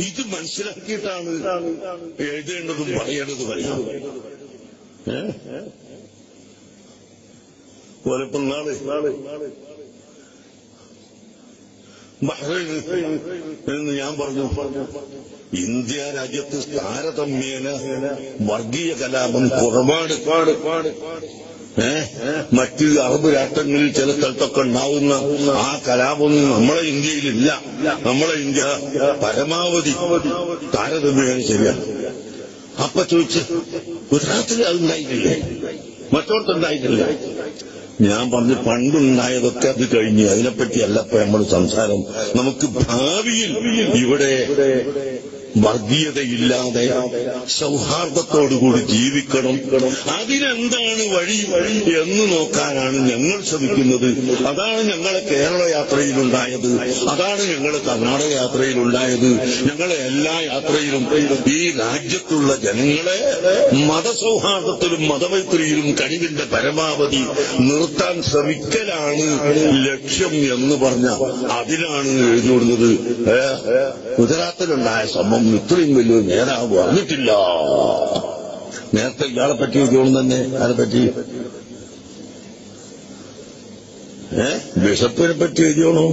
ഇത് മനസ്സിലാക്കിയിട്ടാണ് എഴുതേണ്ടതും പറയേണ്ടതും പറയുന്നത് ഓലപ്പം നാളെ. എന്ന് ഞാൻ പറഞ്ഞു. ഇന്ത്യ രാജ്യത്ത് താരതമ്യേന വർഗീയ കലാപം കുറവാണ്. മറ്റ് അറബ് രാഷ്ട്രങ്ങളിൽ ചില സ്ഥലത്തൊക്കെ ഉണ്ടാവുന്ന ആ കലാപമൊന്നും നമ്മളെ ഇന്ത്യയിലില്ല. നമ്മളെ ഇന്ത്യ പരമാവധി താരതമ്യേന ശരിയാണ് അപ്പൊ ചോദിച്ച് ഗുജറാത്തിൽ അത് ഉണ്ടായിട്ടില്ലേ? മറ്റോടത്തുണ്ടായിട്ടില്ല ഞാൻ പറഞ്ഞു പണ്ടുണ്ടായതൊക്കെ അത് കഴിഞ്ഞ്. അതിനെപ്പറ്റിയല്ല ഇപ്പൊ നമ്മൾ സംസാരം. നമുക്ക് ഭാവിയിൽ ഇവിടെ വർഗീയതയില്ലാതെ സൗഹാർദ്ദത്തോടുകൂടി ജീവിക്കണം. അതിനെന്താണ് വഴി എന്ന് നോക്കാനാണ് ഞങ്ങൾ ശ്രമിക്കുന്നത്. അതാണ് ഞങ്ങളെ കേരള യാത്രയിലുണ്ടായത്. അതാണ് ഞങ്ങൾ കർണാടക യാത്രയിലുണ്ടായത്. ഞങ്ങളെ എല്ലാ യാത്രയിലും ഈ രാജ്യത്തുള്ള ജനങ്ങളെ മതസൗഹാർദ്ദത്തിലും മതമൈത്രിയിലും കഴിവിന്റെ പരമാവധി നിർത്താൻ ശ്രമിക്കലാണ് ലക്ഷ്യം എന്ന് പറഞ്ഞ അതിലാണ് എഴുതിവിടുന്നത് ഗുജറാത്തിലുണ്ടായ സംഭവം ഇത്രയും വലിയൊരു നേതാവ് വന്നിട്ടില്ല നേരത്തെ ഇയാളെ പറ്റി എഴുതിയോളും തന്നെ ആരെ പറ്റി? ഏ? ബിഷപ്പിനെ പറ്റി എഴുതിയോളൂ.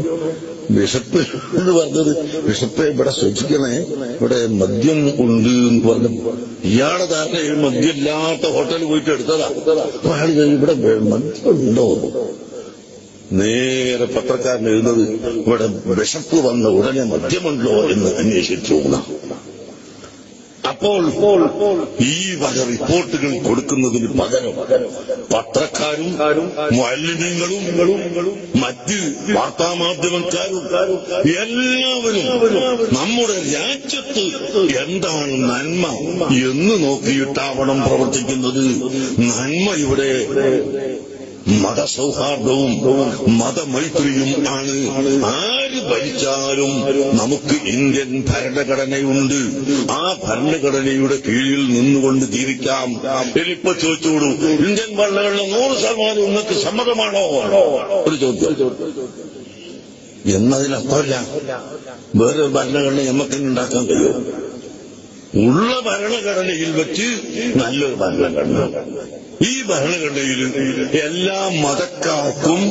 ബിഷപ്പ് എന്ന് പറഞ്ഞത് ബിഷപ്പെ ഇവിടെ ശ്രദ്ധിക്കണേ. ഇവിടെ മദ്യം ഉണ്ട് എന്ന് പറഞ്ഞു. ഇയാളെ ധാരണ മദ്യമില്ലാത്ത ഹോട്ടലിൽ പോയിട്ട് എടുത്തതാ. അപ്പൊ അയാൾ ഇവിടെ മദ്യം ഉണ്ടോ നേരെ പത്രക്കാരൻ എഴുതുന്നത് ഇവിടെ വിശപ്പ് വന്ന ഉടനെ മദ്യമുണ്ടോ എന്ന് അന്വേഷിച്ചു. അപ്പോൾ ഈ വക റിപ്പോർട്ടുകൾ കൊടുക്കുന്നതിന് പകരം പത്രക്കാരും മാലിന്യങ്ങളും മറ്റ് വാർത്താമാധ്യമക്കാരും എല്ലാവരും നമ്മുടെ രാജ്യത്ത് എന്താണ് നന്മ എന്ന് നോക്കിയിട്ടാവണം പ്രവർത്തിക്കുന്നത് നന്മ ഇവിടെ മതസൗഹാർദ്ദവും മതമൈത്രിയും ആണ്. ആര് ഭരിച്ചാലും നമുക്ക് ഇന്ത്യൻ ഭരണഘടനയുണ്ട്. ആ ഭരണഘടനയുടെ കീഴിൽ നിന്നുകൊണ്ട് ജീവിക്കാം. ഇനിയിപ്പോ ചോദിച്ചോളൂ ഇന്ത്യൻ ഭരണഘടന നൂറ് ശതമാനം നിങ്ങൾക്ക് സമ്മതമാണോ? ഒരു ചോദ്യം. എന്നതിനപ്പല്ല വേറൊരു ഭരണഘടന നമുക്ക് ഉണ്ടാക്കാൻ കഴിയും? ഉള്ള ഭരണഘടനയിൽ വെച്ച് നല്ലൊരു ഭരണഘടന. ഈ ഭരണഘടനയിൽ എല്ലാ മതക്കാർക്കും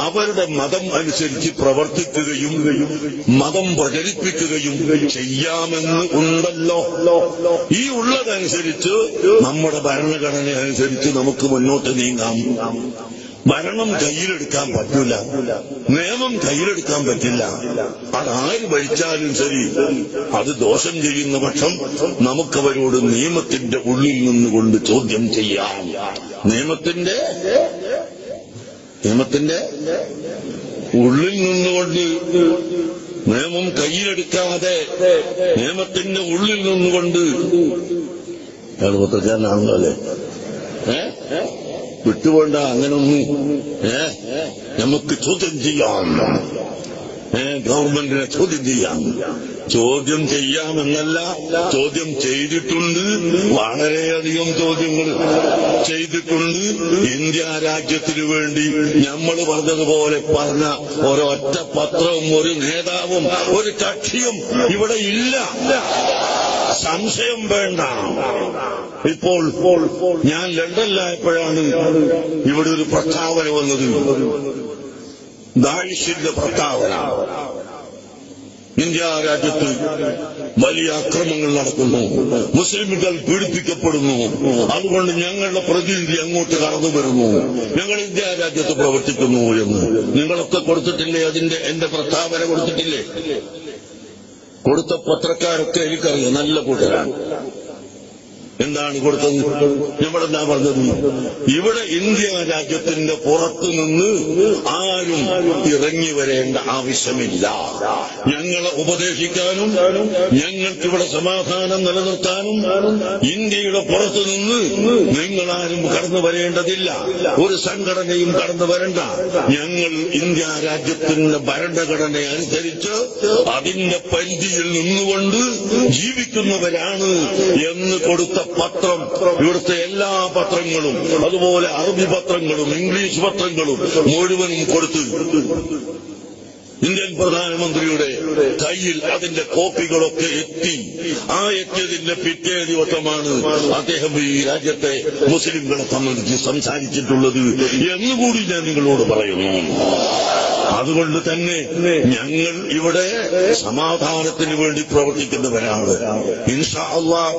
അവരുടെ മതം അനുസരിച്ച് പ്രവർത്തിക്കുകയും മതം പ്രചരിപ്പിക്കുകയും ചെയ്യാമെന്ന് ഉണ്ടല്ലോ. ഈ ഉള്ളതനുസരിച്ച് നമ്മുടെ ഭരണഘടന അനുസരിച്ച് നമുക്ക് മുന്നോട്ട് നീങ്ങാം. ഭരണം കയ്യിലെടുക്കാൻ പറ്റൂല. നിയമം കയ്യിലെടുക്കാൻ പറ്റില്ല. അതാര് ഭരിച്ചാലും ശരി. അത് ദോഷം ചെയ്യുന്ന പക്ഷം നമുക്കവരോട് നിയമത്തിന്റെ ഉള്ളിൽ നിന്നുകൊണ്ട് ചോദ്യം ചെയ്യാം. നിയമത്തിന്റെ? നിയമത്തിന്റെ? ഉള്ളിൽ നിന്നുകൊണ്ട് നിയമം കയ്യിലെടുക്കാതെ നിയമത്തിന്റെ ഉള്ളിൽ നിന്നുകൊണ്ട്. അയാൾ പത്രക്കാരനാണല്ലോ അല്ലേ? ഏ? വിട്ടുപോണ്ട അങ്ങനൊന്നും ഏ? നമുക്ക് ചോദ്യം ചെയ്യാം. ഗവൺമെന്റിനെ ചോദ്യം ചെയ്യാം. ചോദ്യം ചെയ്യാമെന്നല്ല ചോദ്യം ചെയ്തിട്ടുണ്ട്. വളരെയധികം ചോദ്യങ്ങൾ ചെയ്തിട്ടുണ്ട്. ഇന്ത്യ രാജ്യത്തിനു വേണ്ടി നമ്മൾ പറഞ്ഞതുപോലെ പറഞ്ഞ ഒരൊറ്റ പത്രവും ഒരു നേതാവും ഒരു കക്ഷിയും ഇവിടെ ഇല്ല. സംശയം വേണ്ട. ഇപ്പോൾ ഞാൻ ലണ്ടനിലായപ്പോഴാണ് ഇവിടെ ഒരു പ്രസ്താവന വന്നത്. ദാഴിഷിന്റെ പ്രസ്താവന. ഇന്ത്യ രാജ്യത്ത് വലിയ അക്രമങ്ങൾ നടക്കുന്നു. മുസ്ലിമുകൾ പീഡിപ്പിക്കപ്പെടുന്നു. അതുകൊണ്ട് ഞങ്ങളുടെ പ്രതിനിധി അങ്ങോട്ട് കടന്നു വരുന്നു. ഞങ്ങൾ ഇന്ത്യ രാജ്യത്ത് പ്രവർത്തിക്കുന്നു എന്ന്. നിങ്ങളൊക്കെ കൊടുത്തിട്ടില്ലേ അതിന്റെ എന്റെ പ്രസ്താവന കൊടുത്തിട്ടില്ലേ? കൊടുത്ത പത്രക്കാരൊക്കെ എനിക്കറിയാം. നല്ല കൂട്ടരാണ് എന്താണ് കൊടുത്തത്? നമ്മളെന്താ പറഞ്ഞത്? ഇവിടെ ഇന്ത്യ രാജ്യത്തിന്റെ പുറത്തു നിന്ന് ആരും ഇറങ്ങി വരേണ്ട ആവശ്യമില്ല. ഞങ്ങളെ ഉപദേശിക്കാനും ഞങ്ങൾക്ക് ഇവിടെ സമാധാനം നിലനിർത്താനും ഇന്ത്യയുടെ പുറത്തു നിന്ന് നിങ്ങളാരും കടന്നു വരേണ്ടതില്ല. ഒരു സംഘടനയും കടന്നു വരണ്ട. ഞങ്ങൾ ഇന്ത്യ രാജ്യത്തിന്റെ ഭരണഘടന അനുസരിച്ച് അതിന്റെ പരിധിയിൽ നിന്നുകൊണ്ട് ജീവിക്കുന്നവരാണ് എന്ന് കൊടുത്ത പത്രം ഇവിടുത്തെ എല്ലാ പത്രങ്ങളും അതുപോലെ അറബി പത്രങ്ങളും ഇംഗ്ലീഷ് പത്രങ്ങളും മുഴുവനും കൊടുത്തു ഇന്ത്യൻ പ്രധാനമന്ത്രിയുടെ കയ്യിൽ അതിന്റെ കോപ്പികളൊക്കെ എത്തി. ആ എത്തിയതിന്റെ പിറ്റേ ദിവസമാണ് അദ്ദേഹം ഈ രാജ്യത്തെ മുസ്ലിംകളെ സംബന്ധിച്ച് സംസാരിച്ചിട്ടുള്ളത് എന്നുകൂടി ഞാൻ നിങ്ങളോട് പറയുന്നു. അതുകൊണ്ട് തന്നെ ഞങ്ങൾ ഇവിടെ സമാധാനത്തിന് വേണ്ടി പ്രവർത്തിക്കുന്നവരാണ്. ഇൻഷാ അള്ളാഹ്